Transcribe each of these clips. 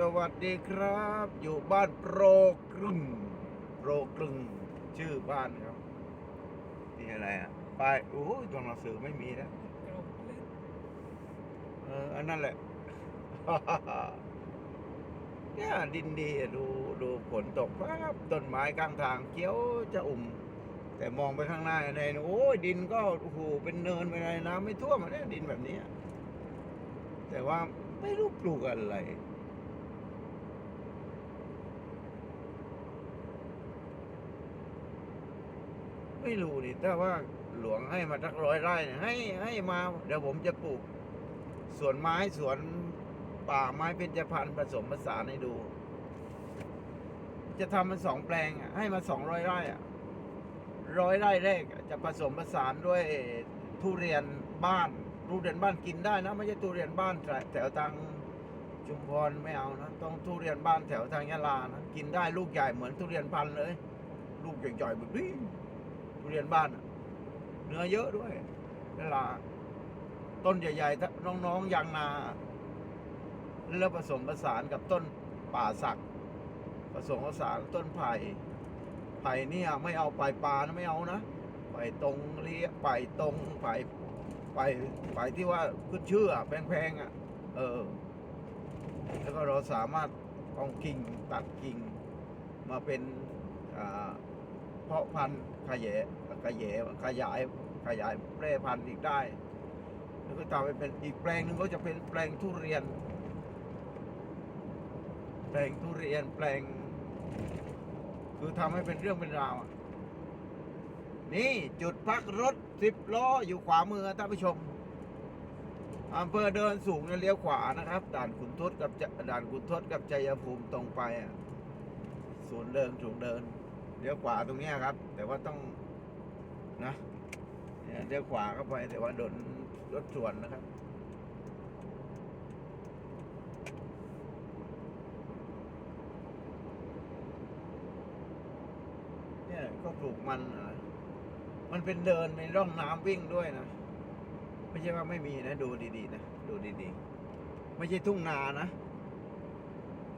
สวัสดีครับ อยู่บ้านโปรกรึงโปรกรึงชื่อบ้านครับนี่อะไรอะป้ายโอ้ยตัวหนังสือไม่มีแล้วเอออันนั้นแหละ เนี่ยดินดีดูดูฝนตกปั๊บต้นไม้ข้างทางเขียวจะอุ่ม แต่มองไปข้างหน้าในโอ้ยดินก็โอ้โหเป็นเนินไปเลยน้ำไม่ท่วมอะเนี่ยดินแบบนี้ แต่ว่าไม่รู้ปลูกอะไร ไม่รู้ดิถ้าว่าหลวงให้มาทักร้อยไร่เนี่ยให้ให้มาเดี๋ยวผมจะปลูกสวนไม้สวนป่าไม้เป็นจพรรณผสมผสานให้ดู จะทำมันสองแปลงให้มาสองร้อยไร่อะร้อยไร่แรกจะผสมผสานด้วยทุเรียนบ้านทุเรียนบ้านกินได้นะ ไม่ใช่ทุเรียนบ้านแถวทางชุมพรไม่เอานะ ต้องทุเรียนบ้านแถวทางยะลานะ กินได้ลูกใหญ่เหมือนทุเรียนพันเลย ลูกใหญ่ๆแบบนี้ ทุเรียนบ้านเนื้อเยอะด้วยเวลาต้นใหญ่ๆน้องๆยางนา แล้วผสมผสานกับต้นป่าสัก ผสมผสานต้นไผ่ไผ่เนี่ยไม่เอาไปปลานะไม่เอานะไปตรงเลี้ยไปตรงไปไปไปที่ว่าขึ้นชื่อแพงๆอะ เออ แล้วก็เราสามารถเอากิ่งตัดกิ่งมาเป็นเพาะพันธุ์ ขยายขยายขยายขยายแพร่พันธุ์อีกได้ แล้วก็ทำให้เป็นอีกแปลงหนึ่งก็จะเป็นแปลงทุเรียน แปลงทุเรียนแปลง คือทำให้เป็นเรื่องเป็นราวนี่จุดพักรถสิบล้ออยู่ขวามือท่านผู้ชมอำเภอเดินสูงเนี่ยเลี้ยวขวานะครับ ด่านขุนทดกับด่านขุนทดกับชัยภูมิตรงไปอะศูนย์เดินสูงเดิน เลี้ยวขวาตรงนี้ครับ แต่ว่าต้องนะเลี้ยวขวาเข้าไปแต่ว่าโดนรถสวนนะครับเนี่ยก็ปลูกมันอะมันเป็นเดินมีร่องน้ำวิ่งด้วยนะ ไม่ใช่ว่าไม่มีนะ ดูดีๆนะ ดูดีๆ ไม่ใช่ทุ่งนานะ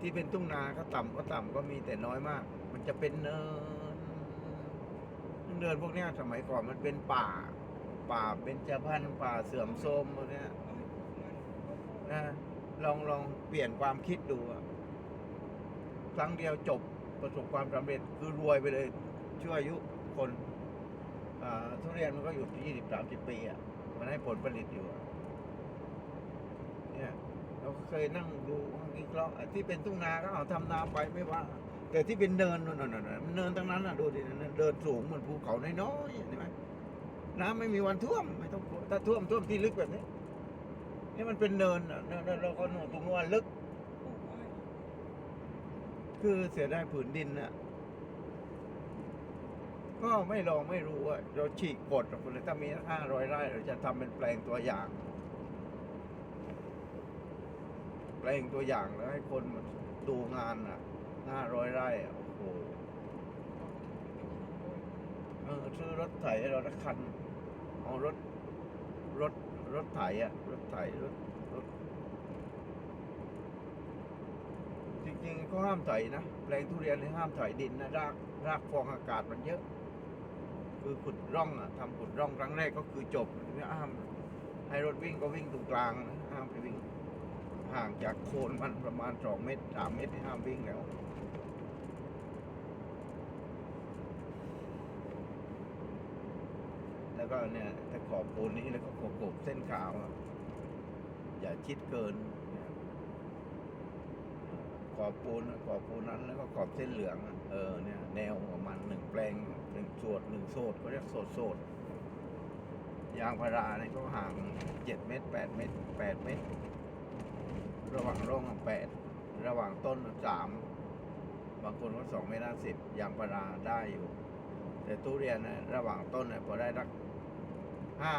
ที่เป็นทุ่งนาก็ต่ำก็ต่ำก็มีแต่น้อยมาก มันจะเป็นเนินเดินพวกเนี้ยสมัยก่อนมันเป็นป่า ป่าเป็นเจพันป่าเสื่อมโทรมพวกเนี้ยนะลองลองเปลี่ยนความคิดดูครั้งเดียวจบประสบความสำเร็จคือรวยไปเลยช่วยอายุคนทุเรียนมันก็อยู่ที่ยี่สิบสามสิบปีอะมันให้ผลผลิตอยู่เนี่ยเราเคยนั่งดูวิเคราะห์ที่เป็นทุ่งนาก็เอาทำนาไปไม่ว่า แต่ที่เป็นเนินนนนเนินทั้งนั้นน่ะดูดิเดินสูงเหมือนภูเขาน้อยๆเห็นไหมน้ำไม่มีวันท่วมไม่ต้องถ้าท่วมท่วมที่ลึกแบบนี้ นี่มันเป็นเนินเนินแล้วก็หนูตรงนู้นลึก คือเสียดายผืนดินน่ะ ก็ไม่ลองไม่รู้อะเราฉีกกฎออกไปเลยถ้ามีห้าร้อยไร่เราจะทำเป็นแปลงตัวอย่าง แปลงตัวอย่างแล้วให้คนมาดูงานอะ ห้าร้อยไร่อะโอ้โหเออซื้อรถไถเราละคันเอารถ รถ รถไถอะ รถไถรถรถ จริงๆ ก็ห้ามไถนะ แปลงทุเรียนนี่ห้ามไถดินนะรากรากฟองอากาศมันเยอะ คือขุดร่องอะทำขุดร่องครั้งแรกก็คือจบไม่ห้าม ให้รถวิ่งก็วิ่งตรงกลางนะห้ามไปวิ่งห่างจากโคนมันประมาณสองเมตรสามเมตรห้ามวิ่งแล้ว แล้วก็เนี่ยถ้าขอบปูนนี้แล้วก็ขอบกบเส้นขาว อย่าชิดเกินขอบปูนขอบปูนนั้นแล้วก็ขอบเส้นเหลืองเออเนี่ยแนวของมันหนึ่งแปลงหนึ่งโสดหนึ่งโสดก็เรียกโสดโสดยางพาราเนี่ยก็ห่างเจ็ดเมตรแปดเมตรแปดเมตร ระหว่างร่องแปดระหว่างต้นสามบางคนก็สองเมตรห้าสิบยางพาราได้อยู่ แต่ทุเรียนนะระหว่างต้นเนี่ยพอได้รัก ห้า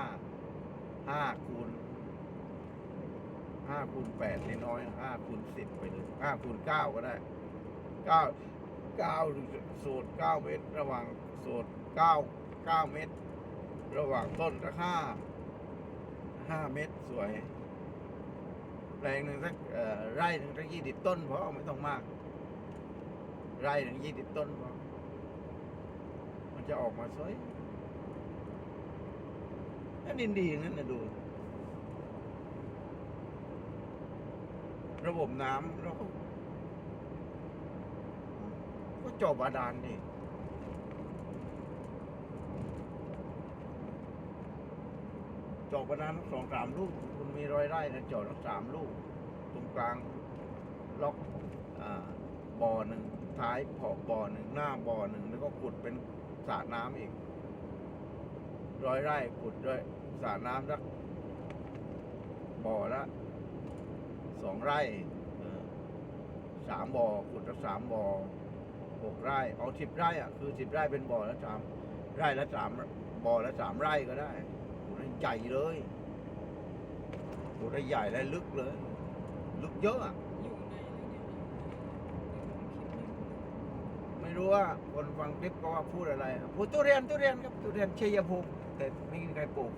ห้าคูณห้าคูณแปดนี่น้อยห้าคูณสิบไปเลยห้าคูณเก้าก็ได้เก้าเก้าสูตรเก้าเมตร ระหว่างสูตรเก้าเก้าเมตร ระหว่างต้นก็ห้าห้าเมตรสวยแปลงหนึ่งสักเอ่อไร่หนึ่งสักยี่สิบต้นพอไม่ต้องมาก ไร่หนึ่งยี่สิบต้นพอมันจะออกมาสวย นั่นดินดีอย่างนั้นนะดู ระบบน้ำเราก็ก็จอบาดาลนี่เจอบาดาลสองสามลูก คุณมีรอยไร่นะจาะทั้งสามลูก ตรงกลาง ล็อกอาบ่อหนึ่งท้ายขอบบ่อหนึ่งหน้าบ่อหนึ่งแล้วก็ขุดเป็นสระน้ำอีก ร้อยไร่ขุดด้วยสระน้ำสักบ่อละสองไร่สามบ่อขุดสักสามบ่อหกไร่ เอาสิบไร่อะคือสิบไร่เป็นบ่อละสามไร่ละสามบ่อละสามไร่ก็ได้ขุดให้ใหญ่เลยขุดให้ใหญ่และลึกเลย ลึกเยอะอะอยู่ในเลยเนี่ยคลิปนี้ไม่รู้ว่าคนฟังคลิปก็ว่าพูดอะไรอะพูดทุเรียนทุเรียนครับทุเรียนเชัยภูมิ แต่ไม่มีใครปลูก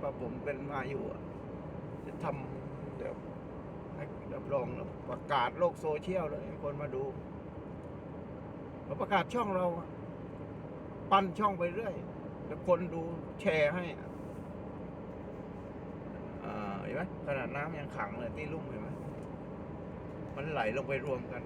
พราะผมเป็นมาอยู่จะทำเดี๋ยวให้รับรองประกาศโลกโซเชียลเลยคนมาดูแล้วประกาศช่องเรา ปั้นช่องไปเรื่อยแล้วคนดูแชร์ให้อ่าเห็นไหมขนาดน้ำยังขังเลยที่ลุ่มเห็นไหมมันไหลลงไปรวมกัน